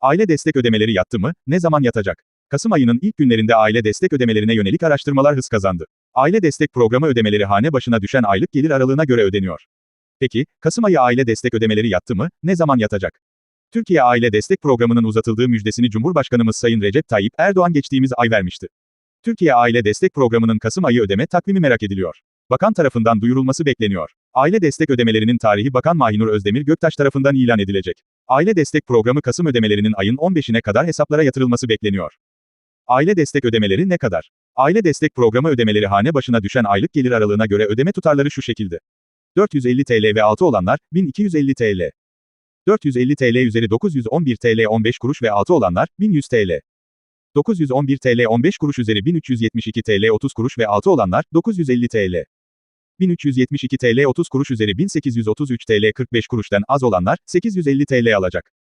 Aile destek ödemeleri yattı mı? Ne zaman yatacak? Kasım ayının ilk günlerinde aile destek ödemelerine yönelik araştırmalar hız kazandı. Aile destek programı ödemeleri hane başına düşen aylık gelir aralığına göre ödeniyor. Peki, Kasım ayı aile destek ödemeleri yattı mı? Ne zaman yatacak? Türkiye Aile Destek Programı'nın uzatıldığı müjdesini Cumhurbaşkanımız Sayın Recep Tayyip Erdoğan geçtiğimiz ay vermişti. Türkiye Aile Destek Programı'nın Kasım ayı ödeme takvimi merak ediliyor. Bakan tarafından duyurulması bekleniyor. Aile destek ödemelerinin tarihi Bakan Mahinur Özdemir Göktaş tarafından ilan edilecek. Aile destek programı Kasım ödemelerinin ayın 15'ine kadar hesaplara yatırılması bekleniyor. Aile destek ödemeleri ne kadar? Aile destek programı ödemeleri hane başına düşen aylık gelir aralığına göre ödeme tutarları şu şekilde. 450 TL ve altı olanlar 1250 TL. 450 TL üzeri 911 TL 15 kuruş ve altı olanlar 1100 TL. 911 TL 15 kuruş üzeri 1372 TL 30 kuruş ve altı olanlar 950 TL. 1372 TL 30 kuruş üzeri 1833 TL 45 kuruştan az olanlar 850 TL alacak.